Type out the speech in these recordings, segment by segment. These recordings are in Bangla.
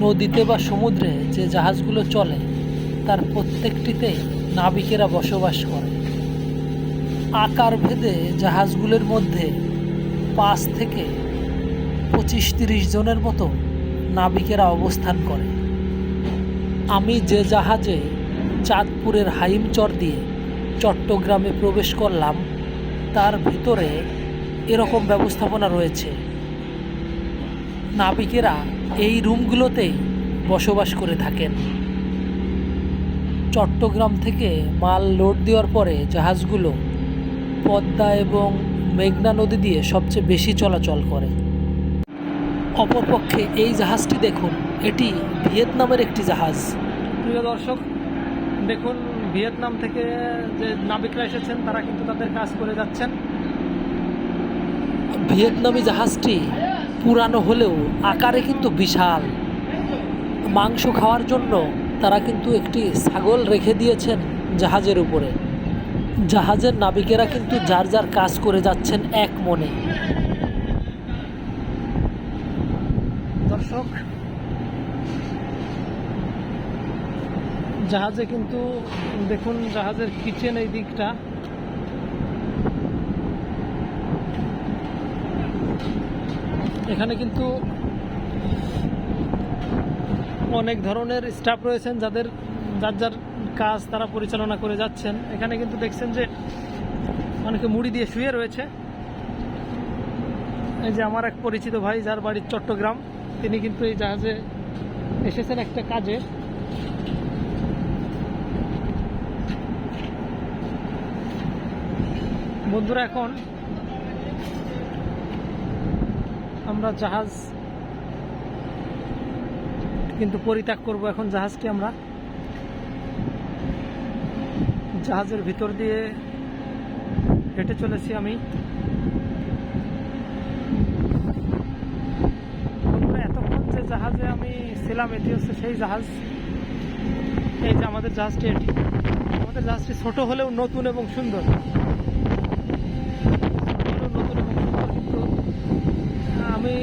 নদীতে বা সমুদ্রে যে জাহাজগুলো চলে, তার প্রত্যেকটিতে নাবিকেরা বসবাস করে। আকার ভেদে জাহাজগুলোর মধ্যে পাঁচ থেকে পঁচিশ তিরিশ জনের মতো নাবিকেরা অবস্থান করে। আমি যে জাহাজে চাঁদপুরের হাইমচর দিয়ে চট্টগ্রামে প্রবেশ করলাম, তার ভিতরে এরকম ব্যবস্থাপনা রয়েছে। নাবিকেরা এই রুমগুলোতেই বসবাস করে থাকেন। চট্টগ্রাম থেকে মাল লোড দেওয়ার পরে জাহাজগুলো পদ্মা এবং মেঘনা নদী দিয়ে সবচেয়ে বেশি চলাচল করে। অপরপক্ষে এই জাহাজটি দেখুন এটি ভিয়েতনামের একটি জাহাজ। প্রিয় দর্শক দেখুন ভিয়েতনাম থেকে যে নাবিকরা এসেছেন তারা কিন্তু তাদের কাজ করে যাচ্ছেন। ভিয়েতনামি জাহাজটি পুরানো হলেও আকারে কিন্তু বিশাল। মাংস খাওয়ার জন্য তারা কিন্তু একটি ছাগল রেখে দিয়েছেন জাহাজের উপরে। জাহাজের নাবিকেরা কিন্তু যার যার কাজ করে যাচ্ছেন এক মনে। দর্শক, জাহাজে কিন্তু দেখুন জাহাজের কিচেন এই দিকটা। এখানে কিন্তু অনেক ধরনের স্টাফ রয়েছেন যাদের, যার যার কাজ তারা পরিচালনা করে যাচ্ছেন। এখানে কিন্তু দেখছেন যে অনেকে মুড়ি দিয়ে শুয়ে রয়েছে। এই যে আমার এক পরিচিত ভাই, যার বাড়ি চট্টগ্রাম, তিনি কিন্তু এই জাহাজে এসেছেন একটা কাজে। বন্ধুরা, এখন আমরা জাহাজ কিন্তু পরিত্যাগ করব এখন জাহাজকে আমরা। জাহাজের ভিতর দিয়ে হেঁটে চলেছি আমি। এতক্ষণ যে জাহাজে আমি ছিলাম, এটি হচ্ছে সেই জাহাজ। এই যে আমাদের জাহাজটি, এটি আমাদের জাহাজটি ছোট হলেও নতুন এবং সুন্দর হলেও নতুন এবং সুন্দর কিন্তু আমি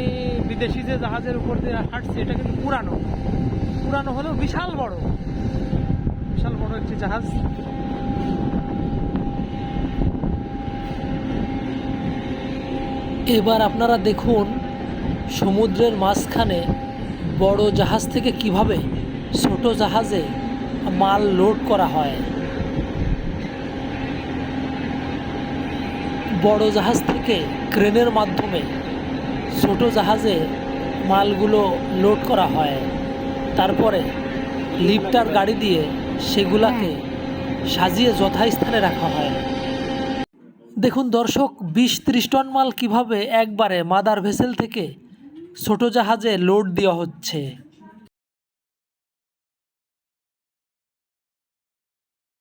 বিদেশি যে জাহাজের উপর দিয়ে হাঁটছে, এটা কিন্তু পুরানো। পুরানো হলেও বিশাল বড়। বিশাল বড় একটি জাহাজ। এবার আপনারা দেখুন সমুদ্রের মাঝখানে বড় জাহাজ থেকে কীভাবে ছোট জাহাজে মাল লোড করা হয়। বড় জাহাজ থেকে ক্রেনের মাধ্যমে ছোট জাহাজে মালগুলো লোড করা হয়। তারপরে লিফটার গাড়ি দিয়ে সেগুলাকে সাজিয়ে যথাস্থানে রাখা হয়। দেখুন দর্শক, বিশ ত্রিশ টন মাল কীভাবে একবারে মাদার ভেসেল থেকে ছোট জাহাজে লোড দেওয়া হচ্ছে।